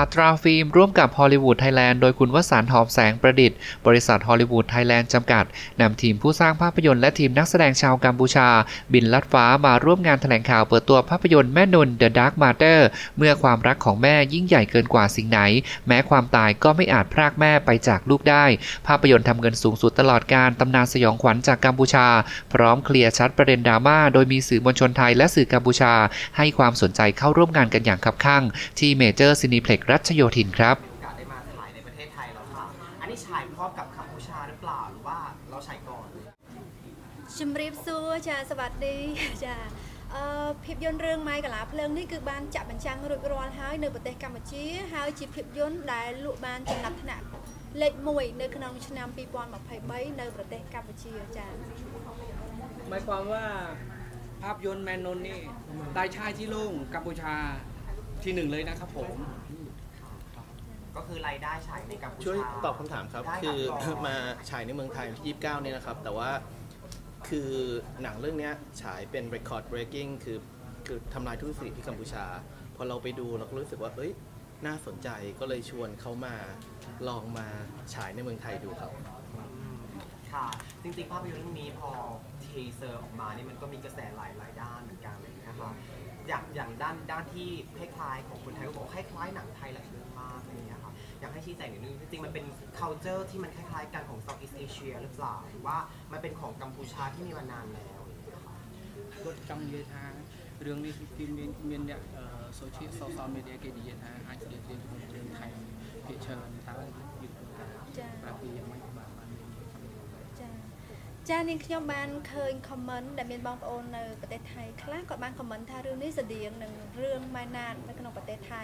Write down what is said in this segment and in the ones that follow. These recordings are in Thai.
าตราฟิล์มร่วมกับฮอลลีวูดไทยแลนด์โดยคุณวสันต์หอมแสงประดิษฐ์ บริษัทฮอลลีวูดไทยแลนด์จำกัด นำทีมผู้สร้างภาพยนตร์และทีมนักแสดงชาวกัมพูชา บินลัดฟ้ามาร่วมงานแถลงข่าวเปิดตัวภาพยนตร์แม่นุน The Dark Matter เมื่อความรักของแม่ยิ่งใหญ่เกินกว่าสิ่งไหน แม้ความตายก็ไม่อาจพรากแม่ไปจากลูกได้ ภาพยนตร์ทำเงินสูงสุดตลอดการตำนานสยองขวัญจากกัมพูชา พร้อมเคลียร์ชัดประเด็นดราม่าโดยมีสื่อมวลชนไทยและสื่อกัมพูชา ให้ความสนใจเข้าร่วมงานกันอย่างคับคั่งที่เมเจอร์ซินิเพล็กรัชโยธินครับ โอกาสได้มาฉายในประเทศไทยแล้วค่ะ อันนี้ฉายพร้อมกับกัมพูชาหรือเปล่า หรือว่าเราฉายก่อน ជំរាបសួរចាសวัสดี ចាអឺភាពយន្តរឿងម៉ៃកាឡាភ្លើងនេះគឺបានចាក់បញ្ចាំងរួចរាល់ហើយនៅប្រទេសកម្ពុជា ហើយជាភាពយន្តដែលលក់បានចំណាត់ថ្នាក់លេខ1នៅក្នុងឆ្នាំ2023នៅប្រទេសកម្ពុជាចា หมายความว่าภาพยนตร์แมนนนท์นี่ได้ชายที่โล่งกัมพูชาที่หนึ่งเลยนะครับผม ก็คือรายได้ฉายในกัมพูชา ช่วยตอบคำถามครับ ได้คือครับมาฉายในเมืองไทยวันที่29 เนี่ยนะครับ แต่ว่าคือหนังเรื่องเนี้ยฉายเป็น record breaking คือคือทำลายทุกสถิติที่กัมพูชา พอเราไปดูเราก็รู้สึกว่า เอ้ย น่าสนใจก็เลยชวนเขามาลองมาฉายในเมืองไทยดูครับ ค่ะ จริงๆ ภาพยนตร์เรื่องนี้พอทีเซอร์ออกมานี่มันก็มีกระแสหลายหลายๆด้านเหมือนกันเลยนะคะอย่างอย่างด้านด้านที่คล้ายๆของคนไทยก็บอกคล้ายๆหนังไทยหลายเรื่องมากอะไรอย่างเงี้ยค่ะ อยากให้ชี้แจงนิดนึงจริงๆมันเป็น culture ที่มันคล้ายๆกันของ Southeast Asia หรือเปล่าหรือว่ามันเป็นของกัมพูชาที่มีมานานแล้วอย่างเงี้ยค่ะ គាត់ចង់និយាយថារឿងនេះគឺមានមានអ្នកសូជា social media គេនិយាយថាអាចស្តៀងគ្នាជាមួយរឿងថៃភាគច្រើនតើយល់ថា ចា ប្រាប់ពីយ៉ាងម៉េចបាទបានមាន ចាចានាងខ្ញុំបានឃើញ comment ដែលមានបងប្អូននៅប្រទេសថៃខ្លះគាត់បាន comment ថារឿងនេះស្តៀងនឹងរឿងម៉ែណាតនៅក្នុងប្រទេសថៃ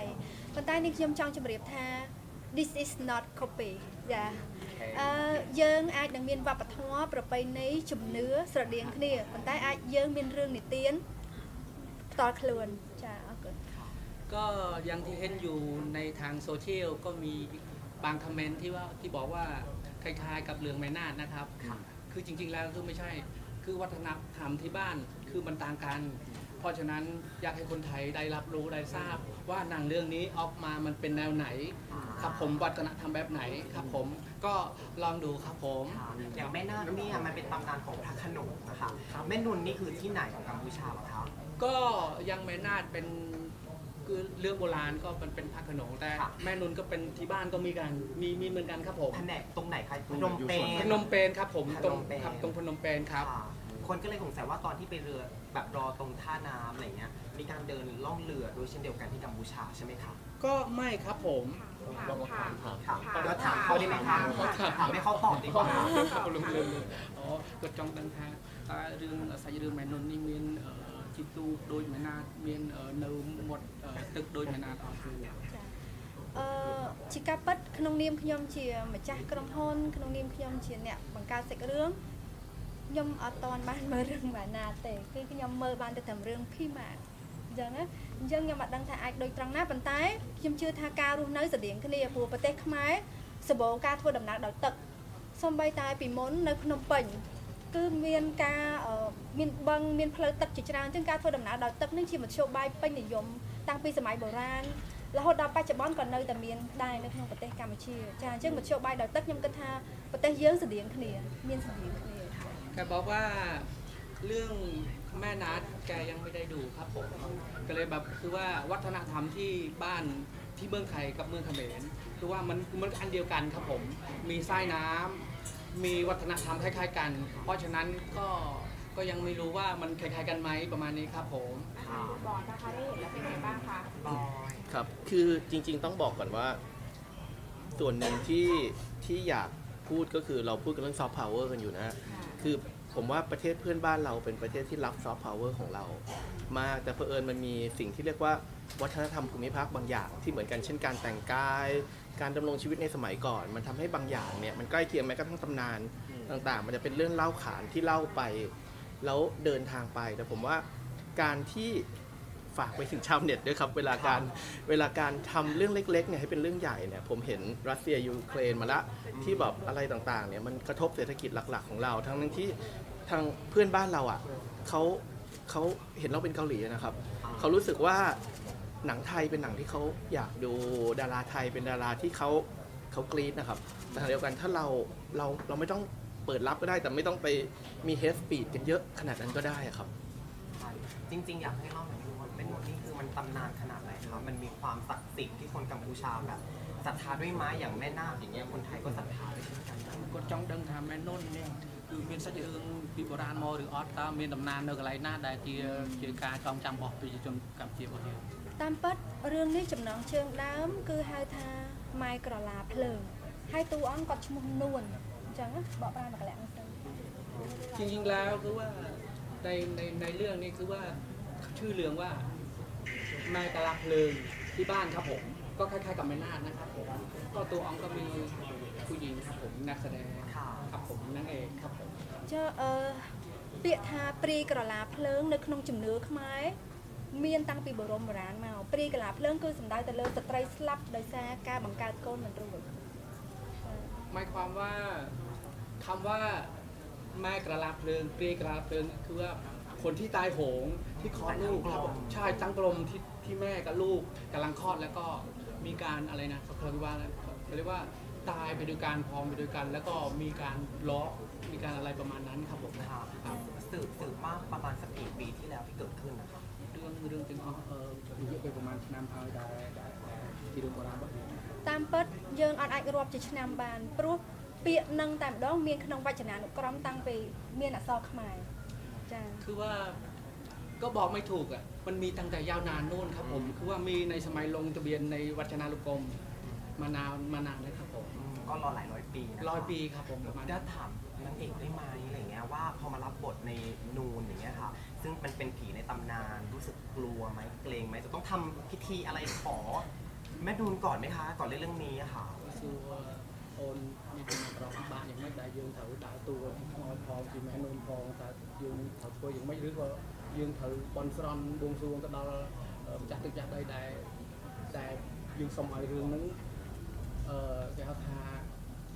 ប៉ុន្តែនាងខ្ញុំចង់ជម្រាបថា this is not copy ចាអឺយើងអាចនឹងមានវប្បធម៌ប្រពៃណីជំនឿស្រដៀងគ្នាប៉ុន្តែអាចយើងមានរឿងនិទានផ្ទាល់ខ្លួនចាអរគុណ ก็อย่างที่เห็นอยู่ในทางโซเชียลก็มีบางคอมเมนต์ที่ว่าที่บอกว่าคล้ายๆกับเรื่องแม่นาคนะครับ คือจริงๆแล้วคือไม่ใช่ คือวัฒนธรรมที่บ้านคือมันต่างกัน เพราะฉะนั้นอยากให้คนไทยได้รับรู้ได้ทราบ ว่าหนังเรื่องนี้ออกมามันเป็นแนวไหน ครับผมวัฒนธรรมแบบไหนครับผมก็ลองดูครับผมค่ะอย่างแม่นาคเนี่ยมันเป็นตำนานของพระโขนงนะคะแม่นุนนี่คือที่ไหนของกัมพูชาเหรอคะก็ยังแม่นาคเป็นคือเรื่องโบราณก็มันเป็นพระโขนงแต่ครับแม่นุนก็เป็นที่บ้านก็มีกันมีมีเหมือนกันครับผมแผนกตรงไหนคะพนมเปญพนมเปญครับผมตรงพนมเปญครับตรงพนมเปญครับ ค่ะคนก็เลยสงสัยว่าตอนที่ไปเรือแบบรอตรงท่าน้ำอะไรเงี้ย มีการเดินล่องเรือด้วยเช่นเดียวกันที่กัมพูชาใช่ไหมคะ ก็ไม่ครับผม ค่ะเราถามเขาได้ไหมคะถามให้เขาตอบดีกว่า ลุงเรืองอ๋อก็ចង់ដឹងថាតើរឿងសាច់រឿងម៉ែនុននេះមានអឺជីទូដូចម៉ែណាតមានអឺនៅមាត់អឺទឹកដូចម៉ែណាតអត់ទេ ចាអឺជាការពិតក្នុងនាមខ្ញុំជាម្ចាស់ក្រុមហ៊ុនក្នុងនាមខ្ញុំជាអ្នកបង្កើតសាច់រឿង ខ្ញុំអត់តន់បានមើលរឿងបាណាទេគឺខ្ញុំមើលបានតែតែរឿងភីម៉ាអញ្ចឹងណាអញ្ចឹងខ្ញុំអត់ដឹងថាអាចដូចត្រង់ណាប៉ុន្តែខ្ញុំជឿថាការរស់នៅស្តៀងគ្នាព្រោះប្រទេសខ្មែរសម្បូរការធ្វើដំណើរដោយទឹកសំបីតែពីមុននៅភ្នំពេញគឺមានការអឺមានបឹងមានផ្លូវទឹកជាច្រើនអញ្ចឹងការធ្វើដំណើរដោយទឹកនេះជាមធ្យោបាយពេញនិយមតាំងពីសម័យបុរាណរហូតដល់បច្ចុប្បន្នក៏នៅតែមានដែរនៅក្នុងប្រទេសកម្ពុជាចាអញ្ចឹងមធ្យោបាយដោយទឹកខ្ញុំគិតថាប្រទេសយើងស្តៀងគ្នាមានស្តៀងគ្នាចា แกบอกว่าเรื่องแม่นัดแกยังไม่ได้ดูครับผมก็เลยแบบคือว่าวัฒนธรรมที่บ้านที่เมืองไทยกับเมืองเขมรคือว่ามันมันอันเดียวกันครับผม มีทรายน้ำมีวัฒนธรรมคล้ายๆกัน เพราะฉะนั้นก็ก็ยังไม่รู้ว่ามันคล้ายๆกันไหมประมาณนี้ครับผมค่ะบอลนะคะได้เห็นแล้วเป็นไงบ้างคะบอยครับ คือจริงๆต้องบอกก่อนว่า ส่วนหนึ่งที่ที่อยากพูดก็คือเราพูดกันเรื่องซอฟต์พาวเวอร์กันอยู่นะฮะ คือผมว่าประเทศเพื่อนบ้านเราเป็นประเทศที่รับซอฟต์พาวเวอร์ของเรา มากแต่เผอิญมันมีสิ่งที่เรียกว่าวัฒนธรรมภูมิภาคบางอย่างที่เหมือนกันเช่นการแต่งกาย การดำรงชีวิตในสมัยก่อน มันทำให้บางอย่างเนี่ยมันใกล้เคียงแม้กระทั่งตำนานต่างๆ มันจะเป็นเรื่องเล่าขานที่เล่าไป แล้วเดินทางไปแต่ผมว่าการที่ ฝากไปถึงชาวเน็ตด้วยครับ เวลาการเวลาการทำเรื่องเล็กๆเนี่ยให้เป็นเรื่องใหญ่เนี่ยผมเห็นรัสเซียยูเครนมาละที่แบบอะไรต่างๆเนี่ยมันกระทบเศรษฐกิจหลักๆของเรา ทั้งนั้นที่ทางเพื่อนบ้านเราอะเขาเขาเห็นเราเป็นเกาหลีนะครับเขารู้สึกว่าหนังไทยเป็นหนังที่เขาอยากดูดาราไทยเป็นดาราที่เขาเขากรี๊ดนะครับแต่ขณะเดียวกันถ้าเราเราเราไม่ต้องเปิดรับก็ได้แต่ไม่ต้องไปมีเฮสปีดกันเยอะขนาดนั้นก็ได้อะครับใช่จริง ๆ อยากให้เล่าหน่อยว่าเป็นห มดนี่คือมันตำนานขนาดไหนครับมันมีความศักดิ์สิทธิ์ที่คนกัมพูชาแบบศรัทธาด้วยไม้อย่างแม่นาคอย่างเงี้ยคนไทยก็ศรัทธาด้วยเช่นกันนะ គាត់ចង់ដឹងថាមែននោះនេះគឺមានសាច់រឿងពីបុរាណមកឬអត់តើមានដំណាលនៅកន្លែងណាដែលជាជាការចងចាំរបស់ប្រជាជនកម្ពុជារបស់យើង តាមពិតរឿងនេះចំណងជើងដើម គឺហៅថាម៉ែក្រឡាភ្លើងហើយតួអង្គគាត់ឈ្មោះនួនអញ្ចឹងណាបកប្រែមកកលៈហ្នឹងទៅ จริงๆแล้วคือว่าในในในเรื่องนี้คือว่าชื่อเรื่องว่า แม่กะลาเพลิงที่บ้านครับผม ก็คล้ายๆกับแม่นาคนะครับผมก็ตัวอองก็มีผู้หญิงครับผมนักแสดง ค่ะ ครับผมนางเอกครับผม ចុះអឺពាក្យថាព្រីក្រឡាភ្លើងនៅក្នុងជំនឿខ្មែរមានតាំងពីបរមបុរាណមកព្រីក្រឡាភ្លើងគឺសំដៅទៅលើស្ត្រីស្លាប់ដោយសារការបង្កើតកូនមិនរួច หมายความว่าคำว่าแม่กระลาเพลิงเปรียกระลาเพลิงคือว่าคนที่ตายโหงที่คลอดลูกครับผมใช่ตั้งกลมที่ ที่แม่กับลูกกำลังคลอดแล้วก็มีการอะไรนะเขาเรียกว่าอะไรเขาเรียกว่าตายไปด้วยกันพร้อมไปด้วยกัน แล้วก็มีการล้อมีการอะไรประมาณนั้นครับผม ค่ะ ครับ สืบสืบมากประมาณสักกี่ปีที่แล้วที่เกิดขึ้นนะครับ เรื่องเรื่องเป็นเอออายุไปประมาณน้ำพายได้ได้ได้ที่โรงพยาบาลแบบนี้ តាមពិតយើងអត់អាចរាប់ជាឆ្នាំបានព្រោះពាក្យនឹងតែម្ដងមានក្នុងវចនានុក្រមតាំងពីមានអក្សរខ្មែរចា៎ คือว่าก็บอกไม่ถูกอ่ะ มันมีตั้งแต่ยาวนานโน่นครับผมคือว่ามีในสมัยลงทะเบียนในวัชนานุกรมมานานมานานเลยครับผมก็รอหลายร้อยปีร้อยปีครับผมปะได้ถามนางเอกได้ไหมอะไรเงี้ยว่าพอมารับบทในนูนอย่างเงี้ยค่ะ ซึ่งมันเป็นผีในตำนานรู้สึกกลัวไหมเกรงไหมจะต้องทำพิธีอะไรขอ แม่นูนก่อนไหมคะ ก่อนเรื่องนี้ค่ะ คือวโอนมีคนมาปรองบ้านยังไม่ได้ยืนเถาตาตัวนอยพอที่แม่นูนพองตายืนเถาตัวยังไม่รึกว่า យើងត្រូវបន់ស្រន់បួងសួងទៅដល់អឺម្ចាស់ទឹកចាស់ដីដែលដែលយើងសុំឲ្យរឿងហ្នឹងអឺគេហៅថា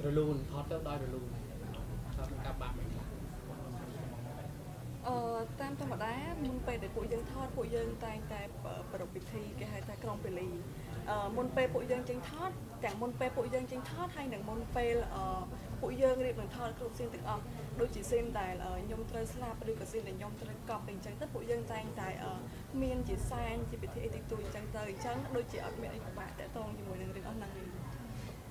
រលូនថតទៅដោយរលូនថាមានការបាក់មិនខ្លះអឺតាមធម្មតាមុនពេលដែលពួកយើងថតពួកយើងតែងតែប្រពៃពិធីគេហៅថាក្រុងពេលីអឺមុនពេលពួកយើងចេញថត ទាំងមុនពេលពួកយើងចេញថតហើយនិងមុនពេលអឺពួកយើងរៀបនឹងថតគ្រប់ស៊ីនទាំងអស់ដូចជាស៊ីនដែលអឺខ្ញុំត្រូវស្លាប់ឬក៏ស៊ីនដែលខ្ញុំត្រូវកប់អីចឹងទៅពួកយើងតែងតែអឺមានជាសែនជាពិធីអីតិចតួចអញ្ចឹងទៅអញ្ចឹងដូចជាអត់មានអីពិបាកតាក់ទងជាមួយនឹងរឿងអស់ហ្នឹងទេ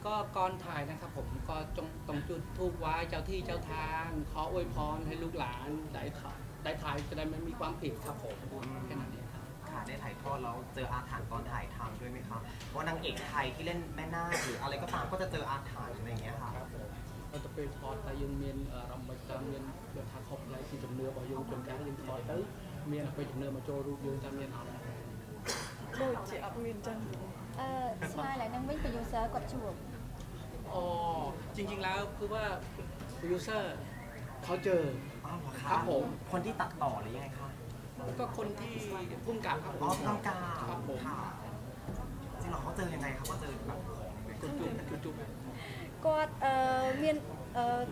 ก็ก่อนถ่ายนะครับผมก็จงต้องจุดทูบไหว้เจ้าที่เจ้าทางขออวยพรให้ลูกหลานได้ถ่ายได้ถ่ายจะได้ไม่มีความผิดครับผมแค่นั้น เองครับ ค่ะได้ถ่ายทอดแล้วเจออาถรรพ์ตอนถ่ายทำด้วยไหมคะเพราะนางเอกไทยที่เล่นแม่นาคหรืออะไรก็ตามก็จะเจออาถรรพ์อะไรอย่างเงี้ยค่ะ ครับผมเราจะពេលថតតែយើងមានអារម្មណ៍មិនតាមមានដូចថាខុសផ្នែកពីជំនឿរបស់យើងជួនកាលយើងថតទៅមានអបិយជំនឿមកចូលរូបយើងតាមមានអត់ ដូចជាអត់មានអញ្ចឹង អឺស្មើឡើងនឹងវិញ producer គាត់ជួប อ๋อจริงๆแล้วคือว่าโปรดิวเซอร์เขาเจอ อ้าวเหรอคะ ครับผม คนที่ตัดต่อหรือยังไงคะ ก็คนที่พุ่มกับครับผ อ๋อ ม กำกับ ครับผม ค่ะจริงเหรอเขาเจอยังไงครับเขาเจอแบบของยังไง จุ๊บจุ๊บจุ๊บจุ๊บ គាត់អឺមានអឺ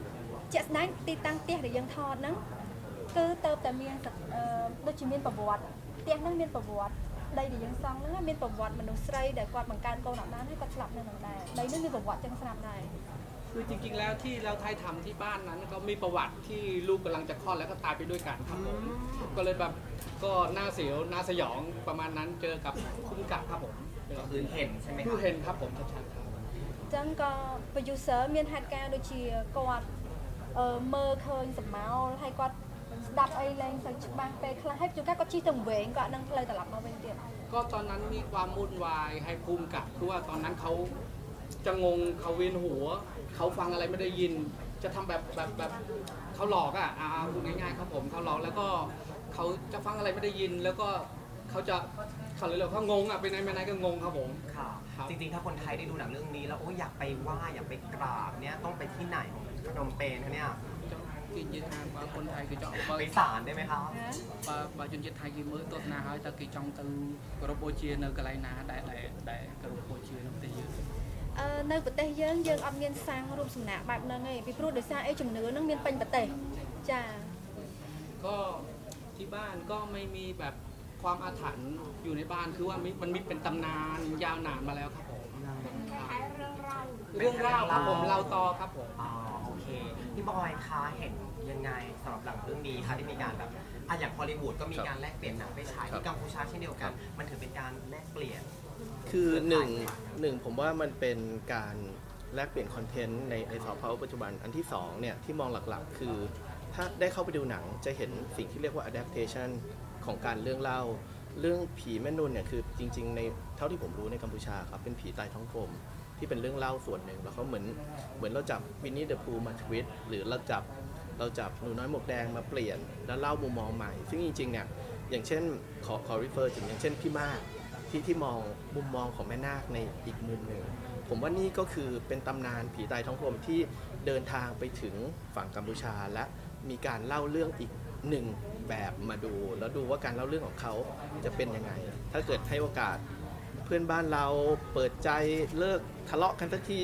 ជាក់ស្ដែងទីតាំងផ្ទះដែលយើងថតហ្នឹងគឺទៅតែមានសអឺដូចជាមានប្រវត្តិផ្ទះហ្នឹងមានប្រវត្តិដីដែលយើងសង់ហ្នឹងមានប្រវត្តិមនុស្សស្រីដែលគាត់បង្កើតកូនអត់បានហើយគាត់ស្លាប់នៅហ្នឹងដែរដីហ្នឹងមានប្រវត្តិចឹងស្រាប់ដែរ คือจริง ๆ แล้วที่เราไทยทำที่บ้านนั้นก็มีประวัติที่ลูกกำลังจะคลอดแล้วก็ตายไปด้วยกันครับผมก็เลยแบบ ก็หน้าเสียวหน้าสยองประมาณนั้นเจอกับพุ่มกับครับผม ก็คือเห็นใช่ไหม คือ คะ เห็นครับผมชัดๆครับ អញ្ចឹងក៏ producer មានហេតុការណ៍ដូចជាគាត់អឺមើលឃើញសម្ោលហើយគាត់ស្ដាប់អីឡើងទៅច្បាស់ពេលខ្លះហើយជួនកាលគាត់ជិះទៅវែងគាត់អត់នឹងផ្លូវត្រឡប់មកវិញទៀត ก็ตอนนั้นมีความวุ่นวายให้ภูมิกับคือว่าตอนนั้นเขาจะงงเขาเวียนหัว เขาฟังอะไรไม่ได้ยิน จะทำแบบแบบแบบเขาหลอกอ่ะอ่าพูดง่ายๆครับผมเขาหลอกแล้วก็ เขาจะฟังอะไรไม่ได้ยิน แล้วก็เขาจะเขาเลยเขางงอ่ะไปไหนไปไหนก็งงครับผม ค่ะ ครับ จริงๆ ถ้าคนไทยได้ดูหนังเรื่องนี้แล้วโอ้ยอยากไปไหว้อยากไปกราบเนี่ยต้องไปที่ไหนของพนมเปญคะเนี่ย ចង់គេនិយាយថាបើคนไทยគេចង់បើ ไปศาลได้ไหมคะ បើបើជនជាតិថៃគេមើលទស្សនាហើយតើគេចង់ទៅគោរពបូជានៅកន្លែងណាដែលដែលដែលគោរពបូជានៅប្រទេសយើង អឺនៅប្រទេសយើងយើងអត់មានសាងរូបសំណាកបែបហ្នឹងទេពីព្រោះដោយសារអីជំនឿហ្នឹងមានពេញប្រទេសចា ก็ ที่บ้านก็ไม่มีแบบความอาถรรพ์อยู่ในบ้านคือว่ามีมันมีเป็นตำนานยาวนานมาแล้วครับผมคล้ายๆเรื่องเล่าเรื่องเล่าครับผมเล่าต่อครับผมอ๋อโอเคพี่บอยคะเห็นยังไงสำหรับหลังเรื่องนี้คะที่มีการแบบอะอย่างฮอลลีวูดก็มีการแลกเปลี่ยนหนังไปฉายที่กัมพูชาเช่นเดียวกัน มันถือเป็นการแลกเปลี่ยน คือหนึ่งหนึ่งผมว่ามันเป็นการแลกเปลี่ยนคอนเทนต์ในในซอฟต์พาวเวอร์ปัจจุบันอันที่สองเนี่ยที่มองหลักๆ คือ ถ้าได้เข้าไปดูหนังจะเห็นสิ่งที่เรียกว่า adaptation ของการเรื่องเล่า เรื่องผีแม่นุ่นเนี่ยคือจริง ๆ ในเท่าที่ผมรู้ในกัมพูชาครับเป็นผีตายท้องกลมที่เป็นเรื่องเล่าส่วนหนึ่งแล้วเขาเหมือนเหมือนเราจับวินนี่เดอะพูมาทวิตหรือเราจับเราจับหนูน้อยหมวกแดงมาเปลี่ยนแล้วเล่ามุมมองใหม่ ซึ่งจริงๆเนี่ยอย่างเช่นขอขอ refer ถึงอย่างเช่นพี่มากที่ที่มองมุมมองของแม่นาคในอีกมุมหนึ่งผมว่านี่ก็คือเป็นตำนานผีตายท้องกลมที่ เดินทางไปถึงฝั่งกัมพูชาและมีการเล่าเรื่องอีกหนึ่งแบบมาดู แล้วดูว่าการเล่าเรื่องของเขาจะเป็นยังไง ถ้าเกิดให้โอกาสเพื่อนบ้านเราเปิดใจเลิกทะเลาะกันสักที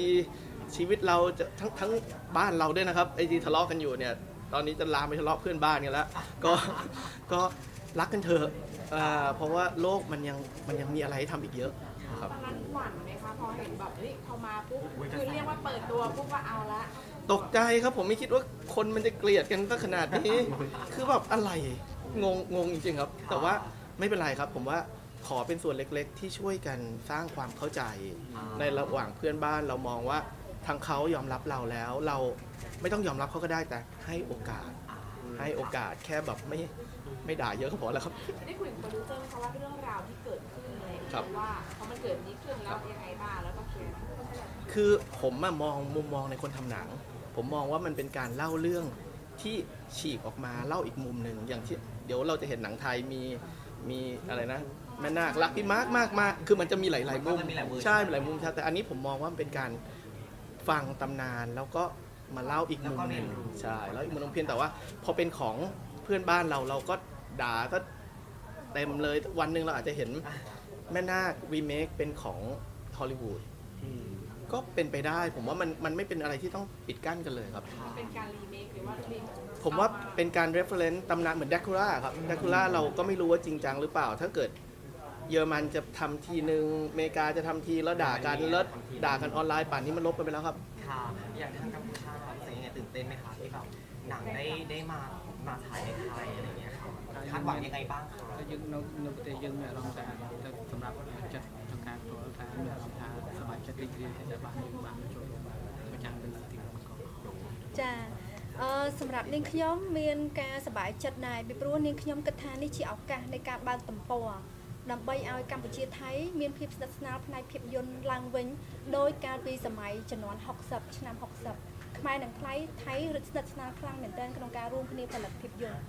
ชีวิตเราจะทั้งทั้งบ้านเราด้วยนะครับไอ้ที่ทะเลาะกันอยู่เนี่ยตอนนี้จะลามไปทะเลาะเพื่อนบ้านกันแล้วก็ก็รักกันเถอะเพราะว่าโลกมันยังมันยังมีอะไรให้ทำอีกเยอะครับตอนนั้นหวั่นไหมคะพอเห็นแบบเฮ้ยพอมาปุ๊บคือเรียกว่าเปิดตัวปุ๊บว่าเอาละ ตกใจครับผมไม่คิดว่าคนมันจะเกลียดกันตั้งขนาดนี้ คือแบบอะไรงงงงจริงๆครับ แต่ว่าไม่เป็นไรครับ ผมว่าขอเป็นส่วนเล็กๆ ที่ช่วยกันสร้างความเข้าใจ ในระหว่างเพื่อนบ้านเรามองว่าทางเขายอมรับเราแล้ว เราไม่ต้องยอมรับเขาก็ได้แต่ให้โอกาส ให้โอกาสแค่แบบไม่ไม่ด่าเยอะก็พอแล้วครับ ได้คุยกับโปรดิวเซอร์ไหมคะว่าเรื่องราวที่เกิดขึ้นอะไรอย่างครัเงี้บยว่าพอมันเกิดนี้ขึ้นแล้วยังไงบ้างแล้วก็เคลียร์คือผมอะมองมุมมองในคนทำหนัง ผมมองว่ามันเป็นการเล่าเรื่องที่ฉีกออกมาเล่าอีกมุมหนึ่งอย่างที่เดี๋ยวเราจะเห็นหนังไทยมีมีอะไรนะแม่นาครักพี่มาร์กมากมากคือมันจะมีหลายๆมุมมันมีหลายเวอร์ชัน ใช่มีหลายมุมใช่แต่อันนี้ผมมองว่ามันเป็นการฟังตำนานแล้วก็มาเล่าอีกมุมหนึ่งใช่แล้วอีกมุมหนึงเพียงแต่ว่า พอเป็นของเพื่อนบ้านเราเราก็ด่าก็เต็มเลยวันหนึ่งเราอาจจะเห็นแม่นาครีเมคเป็นของฮอลลีวูดอืม ก็เป็นไปได้ ผมว่ามันมันไม่เป็นอะไรที่ต้องปิดกั้นกันเลยครับ มันเป็นการรีเมคหรือว่ารี ผมว่าเป็นการ reference ตำนานเหมือน Dracula ครับ Dracula เราก็ไม่รู้ว่าจริงจังหรือเปล่า ถ้าเกิดเยอรมันจะทำทีนึงอเมริกาจะทำทีแล้วด่ากันแล้วด่ากันออนไลน์ป่านนี้มันลบกันไปแล้วครับ ค่ะอย่างทางกัมพูชารู้สึกยังไงตื่นเต้นไหมคะที่แบบหนังได้ได้มามาถ่ายในไทยอะไรอย่างเงี้ยค่ะคาดหวังยังไงบ้างคะ តែយើងនៅនៅប្រទេសយើងមានអារម្មណ៍ថាទៅសម្រាប់ចិត្តក្នុងការធ្វើថាមានអារម្មណ៍ថាសប្បាយ ា ចិត្តរីករាយដែលបានយើងបានចូលរួមប្រចាំទៅលើទីក្រុងកោះ ចាអឺសម្រាប់នាងខ្ញុំមានការសប្បាយចិត្តដែរពីព្រោះនាងខ្ញុំគិតថានេះជាឱកាសនៃការបើកទំព័រដើម្បីឲ្យកម្ពុជាថៃមានភាពស្និទ្ធស្នាលផ្នែកភាពយន្តឡើងវិញដោយកាលពីសម័យជំនាន់60ឆ្នាំ60ខ្មែរនិងថៃថៃរឹតស្និទ្ធស្នាលខ្លាំងមែនទែនក្នុងការរួមគ្នាផលិតភាពយន្ត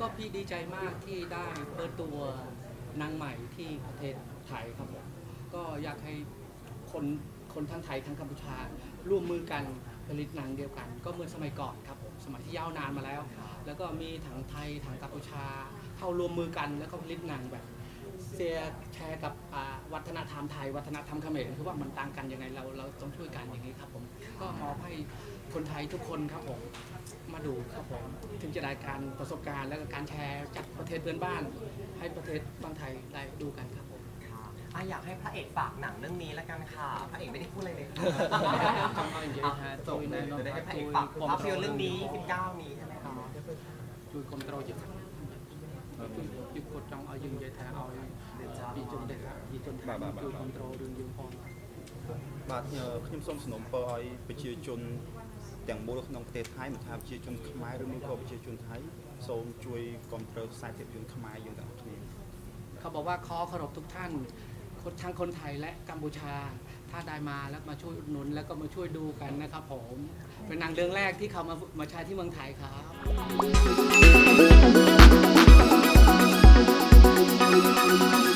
ก็พี่ดีใจมากที่ได้เปิดตัวนางใหม่ที่ประเทศไทยครับผมก็อยากให้ คนคนทั้งไทยทั้งกัมพูชา ร่วมมือกันผลิตหนังเดียวกัน ก็เหมือนสมัยก่อนครับผมสมัยที่ยาวนานมาแล้ว แล้วก็มีทั้งไทยทั้งกัมพูชา เข้ารวมมือกันแล้วก็ผลิตหนังแบบเสียแชร์กับวัฒนธรรมไทย วัฒนธรรมเขมรคือว่ามันต่างกันยังไงเราเราต้องช่วยกันอย่างนี้ครับผมก็มอบให้คนไทยทุกคนครับผมมาดูครับผมถึงจะได้การประสบการณ์ และการแชร์จากประเทศเพื่อนบ้าน ให้ประเทศบางไทยได้ดูกันครับ อ่ะอยากให้พระเอกฝากหนังเรื่องนี้แล้วกันค่ะ พระเอกไม่ได้พูดอะไรเลยค่ะ ចង់ឲ្យនិយាយថាចូលណែនាំ จะได้ ថា ให้พระเอ ជួ ก យ ฝาก គាំ ภาพ ទ្រ ยนตร์เรื่องนี้ 19 นี้ใช่ไหมคะ ជួយគ្រប់គ្រងជាខ្លាំងគឺគឺគាត់ចង់ឲ្យយើងនិយាយថាឲ្យពីជនដែលពីជនថាជួយគ្រប់គ្រងរឿងយើងផង បាទអឺខ្ញុំសូមសំណូមពរឲ្យប្រជាជនទាំងមូលក្នុងប្រទេសថៃមិនថាប្រជាជនខ្មែរឬមួយក៏ប្រជាជនថៃសូមជួយគ្រប់គ្រងខ្សែភាពយន្តខ្មែរយើងទាំងអស់គ្នា เขาบอกว่าขอเคารพทุกท่านคน ทั้งคนไทยและกัมพูชา ถ้าได้มาแล้วมาช่วยอุดหนุน แล้วก็มาช่วยดูกันนะครับผม เป็นหนังเรื่องแรกที่เขามามาใช้ที่เมืองไทยครับ